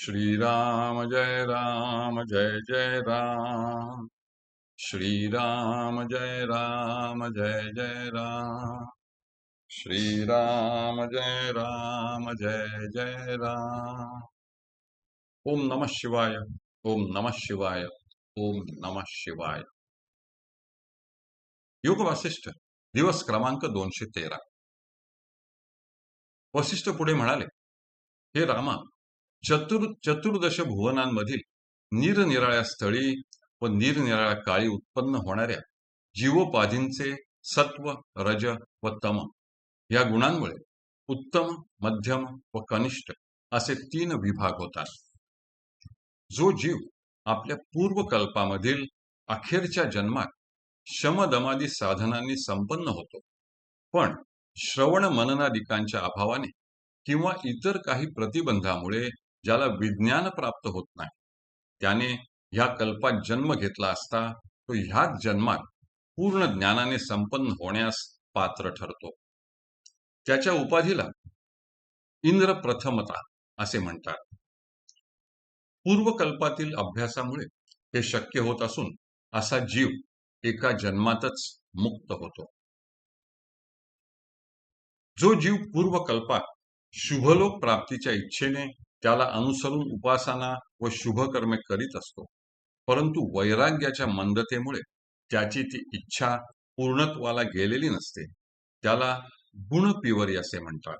श्रीराम जय राम जय जय राम। श्रीराम जय राम जय जय राम। श्रीराम जय राम जय जय राम। ओम नमः शिवाय ओम नमः शिवाय ओम नमः शिवाय। योग वासिष्ठ दिवस क्रमांक दोनशे तेरा। वसिष्ठ पुढे म्हणाले हे रामा चतुर चतुर्दश भुवनांमधील निरनिराळ्या स्थळी व निरनिराळ्या काळी उत्पन्न होणाऱ्या जीवोपाधींचे सत्व रज व तम या गुणांमुळे उत्तम मध्यम व कनिष्ठ असे तीन विभाग होतात. जो जीव आपल्या पूर्वकल्पामधील अखेरच्या जन्मात शमदमादी साधनांनी संपन्न होतो. पण श्रवण मननादिकांच्या अभावाने किंवा इतर काही प्रतिबंधामुळे ज्याला विज्ञान प्राप्त होत नाही. त्याने ह्या कल्पात जन्म घेतला असता तो ह्याच जन्मात पूर्ण ज्ञानाने संपन्न होण्यास पात्र ठरतो. त्याच्या उपाधीला इंद्र प्रथमता असे म्हणतात. पूर्वकल्पातील अभ्यासामुळे हे शक्य होत असून असा जीव एका जन्मातच मुक्त होतो. जो जीव पूर्वकल्पात शुभलोक प्राप्तीच्या इच्छेने त्याला अनुसरून उपासना व शुभकर्मे करीत असतो. परंतु वैराग्याच्या मंदतेमुळे त्याची ती इच्छा पूर्णत्वाला गेलेली नसते त्याला गुणपिवरी असे म्हणतात.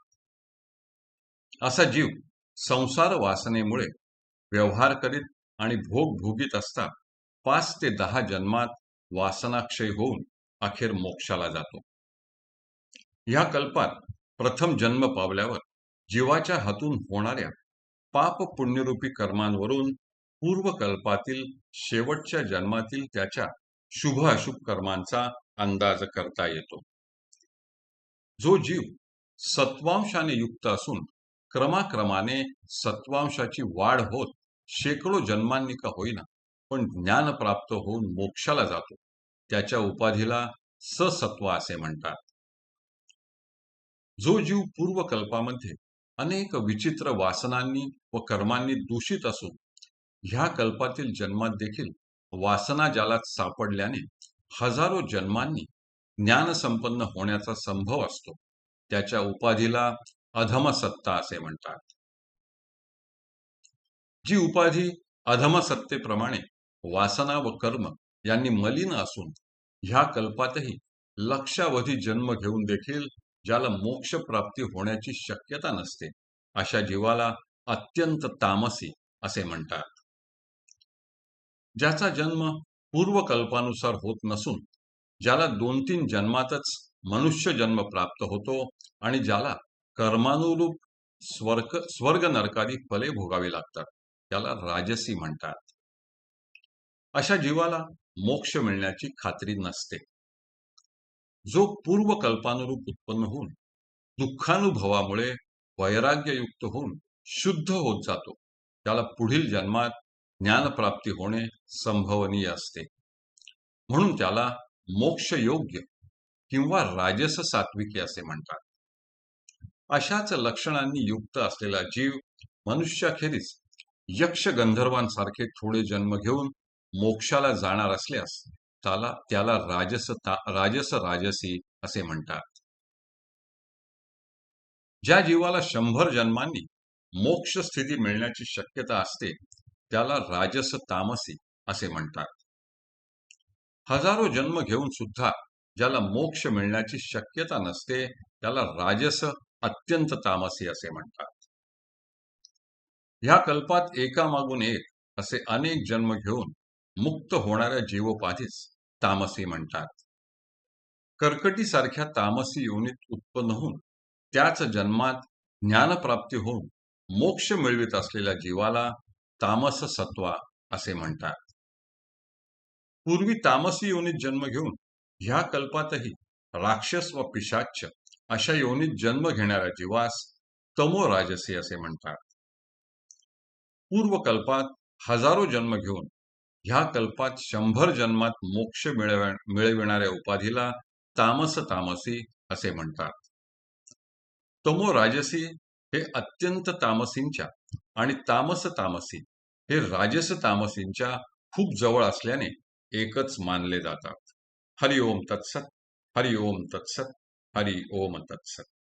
असा जीव संसार वासनेमुळे व्यवहार करीत आणि भोग भोगीत असता पाच ते दहा जन्मात वासनाक्षय होऊन अखेर मोक्षाला जातो. ह्या कल्पात प्रथम जन्म पावल्यावर जीवाच्या हातून होणाऱ्या पाप पुण्यरूपी कर्मांवरून पूर्वकल्पातील शेवटच्या जन्मातील त्याच्या शुभ अशुभ कर्मांचा अंदाज करता येतो. जो जीव सत्वांशाने युक्त असून क्रमाक्रमाने सत्वांशाची वाढ होत शेकडो जन्मांनी का होईना पण ज्ञान प्राप्त होऊन मोक्षाला जातो. त्याच्या उपाधीला ससत्व असे म्हणतात. जो जीव पूर्वकल्पामध्ये अनेक विचित्र वासनांनी व कर्मांनी दूषित असून ह्या कल्पातील जन्मात देखील वासना जालात सापडल्याने हजारो जन्मांनी ज्ञानसंपन्न होण्याचा संभव असतो. त्याच्या उपाधीला अधमसत्ता असे म्हणतात. जी उपाधी अधमसत्तेप्रमाणे वासना व कर्म यांनी मलिन असून ह्या कल्पातही लक्षावधी जन्म घेऊन देखील ज्याला मोक्ष प्राप्ती होण्याची शक्यता नसते अशा जीवाला अत्यंत तामसी असे म्हणतात. ज्याचा जन्म पूर्वकल्पानुसार होत नसून ज्याला दोन तीन जन्मातच मनुष्य जन्म प्राप्त होतो आणि ज्याला कर्मानुरूप स्वर्ग स्वर्ग नरकादी फले भोगावी लागतात त्याला राजसी म्हणतात. अशा जीवाला मोक्ष मिळण्याची खात्री नसते. जो पूर्वकल्पानुरूप उत्पन्न होऊन दुःखानुभवामुळे वैराग्ययुक्त होऊन शुद्ध होत जातो. त्याला पुढील जन्मात ज्ञानप्राप्ती होणे संभवनीय असते. म्हणून त्याला मोक्ष योग्य किंवा राजस सात्विकी असे म्हणतात. अशाच लक्षणांनी युक्त असलेला जीव मनुष्याखेरीज यक्ष गंधर्वांसारखे थोडे जन्म घेऊन मोक्षाला जाणार असल्यास त्याला त्याला राजस राजस राजसी असे म्हणतात. ज्या जीवाला शंभर जन्मांनी मोक्ष स्थिती मिळण्याची शक्यता असते त्याला राजस तामसी असे म्हणतात. हजारो जन्म घेऊन सुद्धा ज्याला मोक्ष मिळण्याची शक्यता नसते त्याला राजस अत्यंत तामसी असे म्हणतात. ह्या कल्पात एकामागून एक असे अनेक जन्म घेऊन मुक्त होणाऱ्या जीवोपाधीच तामसी म्हणतात. कर्कटीसारख्या तामसी योनीत उत्पन्न होऊन त्याच जन्मात ज्ञानप्राप्ती होऊन मोक्ष मिळवित असलेल्या जीवाला तामस सत्वा असे म्हणतात. पूर्वी तामसी योनीत जन्म घेऊन ह्या कल्पातही राक्षस व पिशाच्य अशा योनीत जन्म घेणाऱ्या जीवास तमो राजसी असे म्हणतात. पूर्व कल्पात हजारो जन्म घेऊन ह्या कल्पात शंभर जन्मात मोक्ष मिळव मिळविणाऱ्या उपाधीला तामस तामसी असे म्हणतात. तमो राजसी हे अत्यंत तामसींच्या आणि तामस तामसी हे राजस तामसींच्या खूप जवळ असल्याने एकच मानले जातात. हरि ओम तत्सत हरि ओम तत्सत हरि ओम तत्सत.